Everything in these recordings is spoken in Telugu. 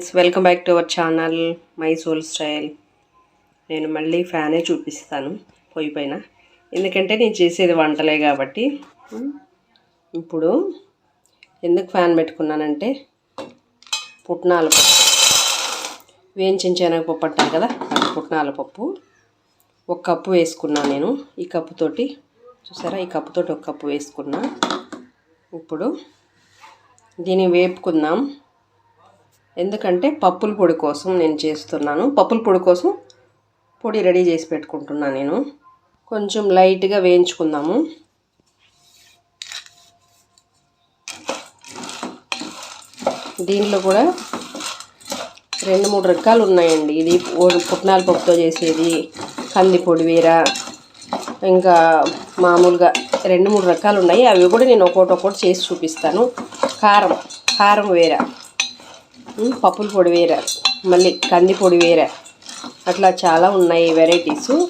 Friends welcome back to our channel my soul style. నేను మళ్ళీ ఫ్యానే చూపిస్తాను పొయ్యి పైన. ఎందుకంటే నేను చేసేది వంటలే కాబట్టి. ఇప్పుడు ఎందుకు ఫ్యాన్ పెట్టుకున్నానంటే పుట్నాల పప్పు. వేయించిన శనగపప్పు అంటారు కదా అది పుట్నాల పప్పు. ఒక కప్పు వేసుకున్నా నేను ఈ కప్పుతోటి చూసారా? ఈ కప్పుతోటి ఒక కప్పు వేసుకున్నా. ఇప్పుడు దీన్ని వేపుకుందాం. ఎందుకంటే పప్పుల పొడి కోసం నేను చేస్తున్నాను. పప్పుల పొడి కోసం పొడి రెడీ చేసి పెట్టుకుంటున్నాను నేను. కొంచెం లైట్గా వేయించుకుందాము. దీంట్లో కూడా రెండు మూడు రకాలు ఉన్నాయండి. ఇది పుట్నాల పప్పుతో చేసేది కంది పొడి వేర ఇంకా మామూలుగా రెండు మూడు రకాలు ఉన్నాయి. అవి కూడా నేను ఒక్కొక్కటి ఒక్కొక్కటి చేసి చూపిస్తాను. కారం కారం వేర. పప్పుల పొడి వేరే. మళ్ళీ కంది పొడి వేరే. అట్లా చాలా ఉన్నాయి వెరైటీస్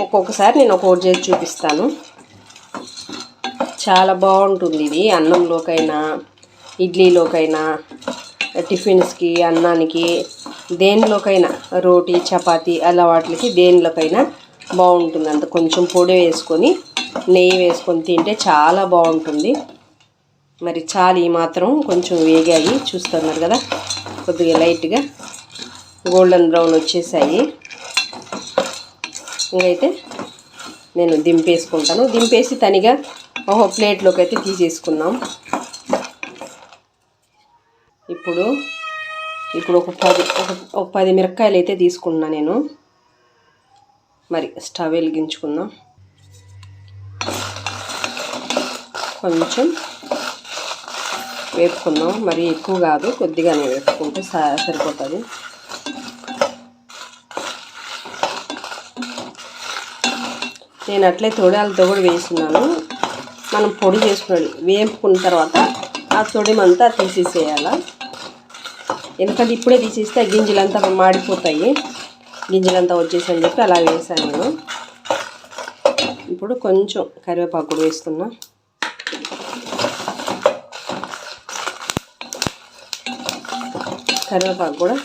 ఒక్కొక్కసారి నేను ఒక్కొక్కటి చేసి చూపిస్తాను. చాలా బాగుంటుంది ఇది. అన్నంలోకైనా ఇడ్లీలోకైనా టిఫిన్స్కి అన్నానికి దేనిలోకైనా రోటీ చపాతి అలా వాటికి దేనిలోకైనా బాగుంటుంది. అంత కొంచెం పొడి వేసుకొని నెయ్యి వేసుకొని తింటే చాలా బాగుంటుంది. మరి చాలు ఈ మాత్రం కొంచెం వేగాయి. చూస్తున్నారు కదా? కొద్దిగా లైట్గా గోల్డెన్ బ్రౌన్ వచ్చేసాయి. ఇంకైతే నేను దింపేసుకుంటాను. దింపేసి తనిగా ఒక ప్లేట్లోకి అయితే తీసేసుకున్నాం. ఇప్పుడు ఇప్పుడు ఒక పది ఒక పది మిరపకాయలు అయితే తీసుకున్నా నేను. మరి స్టవ్ వెలిగించుకుందాం. కొంచెం వేపుకుందాం. మరి ఎక్కువ కాదు కొద్దిగానే వేపుకుంటే స- సరిపోతుంది. నేను అట్లే తొడాలతో కూడా వేసున్నాను మనం పొడి చేసుకున్నాడు వేపుకున్న తర్వాత ఆ తొడిమంతా తీసేసేయాల. ఎందుకంటే ఇప్పుడే తీసేస్తే ఆ గింజలంతా మాడిపోతాయి. గింజలంతా వచ్చేసని చెప్పి అలా వేసాను నేను. ఇప్పుడు కొంచెం కరివేపాకు కూడా వేస్తున్నా. కరివేపాకు కూడా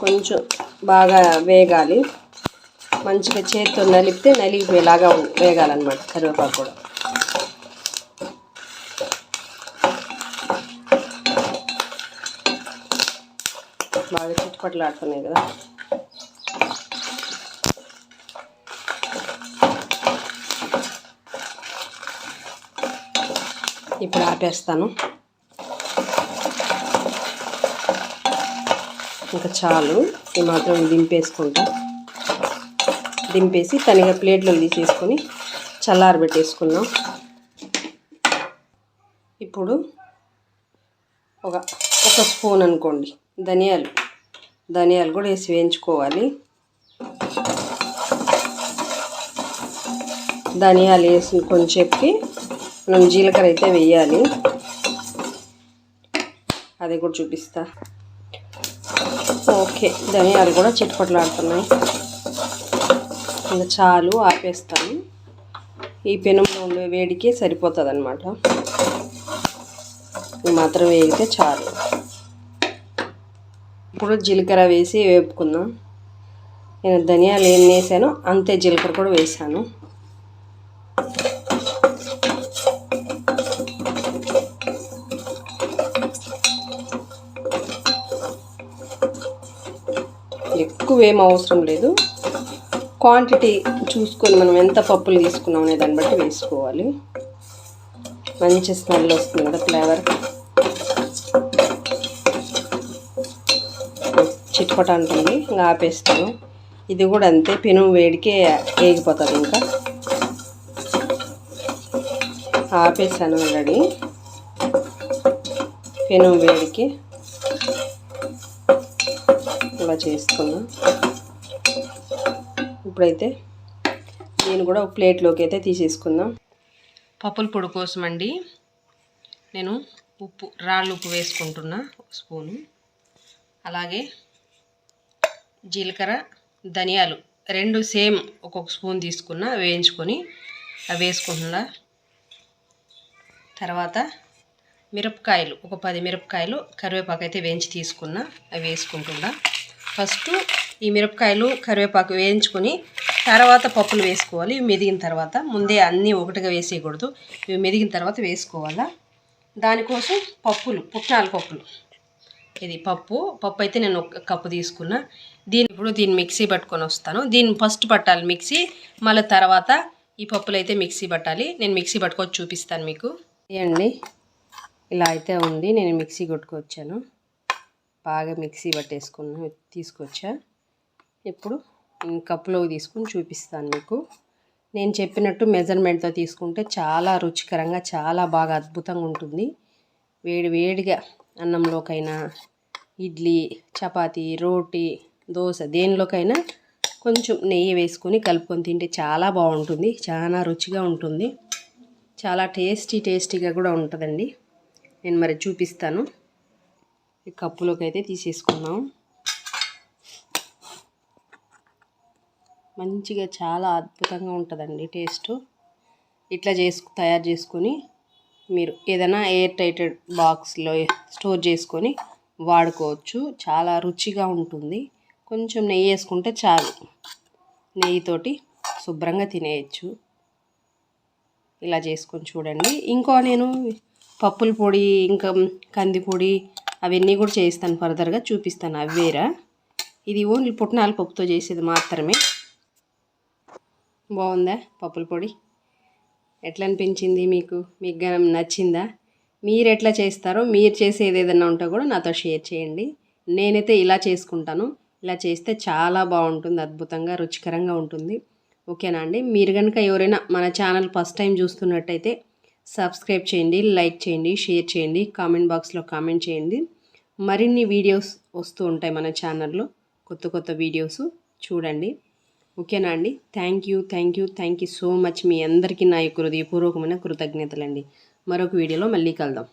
కొంచెం బాగా వేగాలి. మంచిగా చేతితో నలిపితే నలిగిపోయేలాగా వేగాలన్నమాట కరివేపాకు కూడా. బాగా చుట్టుపట్లు ఆడుతున్నాయి కదా. ఇప్పుడు ఆపేస్తాను. ఇంకా చాలు. ఈ మాత్రం దింపేసుకుంటా. దింపేసి తనిగా ప్లేట్లో తీసేసుకొని చల్లారబెట్టేసుకున్నాం ఇప్పుడు ఒక ఒక స్పూన్ అనుకోండి. ధనియాలు. ధనియాలు కూడా వేసి వేయించుకోవాలి. ధనియాలు వేసి కొంచెంకి మనం జీలకర్ర అయితే వేయాలి. అది కూడా చూపిస్తా. ఓకే ధనియాలు కూడా చిట్పట్లాడుతున్నాయి ఇంకా చాలు ఆపేస్తాను. ఈ పెనంలో ఉండే వేడికి సరిపోతుంది అనమాట మాత్రం వేగితే చాలు. ఇప్పుడు జీలకర్ర వేసి వేపుకుందాం. నేను ధనియాలు ఏం వేసానో అంతే జీలకర్ర కూడా వేసాను. ఎక్కువ ఏం అవసరం లేదు. క్వాంటిటీ చూసుకొని మనం ఎంత పప్పులు తీసుకున్నాం అనే దాన్ని బట్టి వేసుకోవాలి. మంచి స్మెల్ వస్తుంది కదా ఫ్లేవర్. చిట్పట అంటుంది ఇంకా ఆపేస్తాను. ఇది కూడా అంతే పెను వేడికే వేగిపోతుంది ఇంకా. ఆపేసాను ఆల్రెడీ పెను వేడికి. అలా చేసుకున్నా. ఇప్పుడైతే నేను కూడా ఒక ప్లేట్లోకి అయితే తీసేసుకుందాం. పప్పుల పొడి కోసం అండి నేను ఉప్పు రాళ్ళు ఉప్పు వేసుకుంటున్నా స్పూను. అలాగే జీలకర్ర ధనియాలు రెండు సేమ్ ఒక్కొక్క స్పూన్ తీసుకున్నా వేయించుకొని అవి వేసుకుంటున్నా. తర్వాత మిరపకాయలు ఒక పది మిరపకాయలు కరివేపాకు అయితే వేయించి తీసుకున్నా అవి వేసుకుంటున్నా. ఫస్ట్ ఈ మిరపకాయలు కరివేపాకు వేయించుకొని తర్వాత పప్పులు వేసుకోవాలి. ఇవి మెదిగిన తర్వాత ముందే అన్నీ ఒకటిగా వేసేయకూడదు. ఇవి మెదిగిన తర్వాత వేసుకోవాలా? దానికోసం పప్పులు పుట్నాల పప్పులు. ఇది పప్పు పప్పు అయితే నేను ఒక కప్పు తీసుకున్నా. దీని ఇప్పుడు దీన్ని మిక్సీ పట్టుకొని వస్తాను. దీన్ని ఫస్ట్ పట్టాలి మిక్సీ మళ్ళీ తర్వాత ఈ పప్పులు అయితే మిక్సీ పట్టాలి. నేను మిక్సీ పట్టుకొని చూపిస్తాను మీకు. అండి ఇలా అయితే ఉంది. నేను మిక్సీ కొట్టుకొచ్చాను. బాగా మిక్సీ పట్టేసుకున్నా తీసుకొచ్చా. ఇప్పుడు కప్పులోకి తీసుకుని చూపిస్తాను మీకు. నేను చెప్పినట్టు మెజర్మెంట్తో తీసుకుంటే చాలా రుచికరంగా చాలా బాగా అద్భుతంగా ఉంటుంది. వేడి వేడిగా అన్నంలోకైనా ఇడ్లీ చపాతీ రోటీ దోశ దేనిలోకైనా కొంచెం నెయ్యి వేసుకొని కలుపుకొని తింటే చాలా బాగుంటుంది చాలా రుచిగా ఉంటుంది. చాలా టేస్టీ టేస్టీగా కూడా ఉంటుందండి. నేను మరి చూపిస్తాను. ఈ కప్పులోకి అయితే తీసేసుకుందాం. మంచిగా చాలా అద్భుతంగా ఉంటుందండి టేస్ట్. ఇట్లా చేసుకు తయారు చేసుకొని మీరు ఏదైనా ఎయిర్ టైటెడ్ బాక్స్లో స్టోర్ చేసుకొని వాడుకోవచ్చు. చాలా రుచిగా ఉంటుంది. కొంచెం నెయ్యి వేసుకుంటే చాలు. నెయ్యితోటి శుభ్రంగా తినేయచ్చు. ఇలా చేసుకొని చూడండి. ఇంకో నేను పప్పుల పొడి ఇంకా కందిపొడి అవన్నీ కూడా చేయిస్తాను ఫర్దర్గా చూపిస్తాను అవి వేరా. ఇది ఓన్లీ పుట్నాల పప్పుతో చేసేది మాత్రమే. బాగుందా పప్పుల పొడి? ఎట్లా అనిపించింది మీకు? మీకు గనం నచ్చిందా? మీరు ఎట్లా చేస్తారో మీరు చేసేది ఏదైనా ఉంటే కూడా నాతో షేర్ చేయండి. నేనైతే ఇలా చేసుకుంటాను. ఇలా చేస్తే చాలా బాగుంటుంది అద్భుతంగా రుచికరంగా ఉంటుంది. ఓకేనా అండి? మీరు కనుక ఎవరైనా మన ఛానల్ ఫస్ట్ టైం చూస్తున్నట్టయితే సబ్స్క్రైబ్ చేయండి లైక్ చేయండి షేర్ చేయండి కామెంట్ బాక్స్లో కామెంట్ చేయండి. మరిన్ని వీడియోస్ వస్తూ ఉంటాయి మన ఛానల్లో. కొత్త కొత్త వీడియోస్ చూడండి. ఓకేనా అండి? Thank you thank you thank you so much మీ అందరికీ నా యొక్క హృదయపూర్వకమైన కృతజ్ఞతలండి. మరొక వీడియోలో మళ్ళీ కలుద్దాం.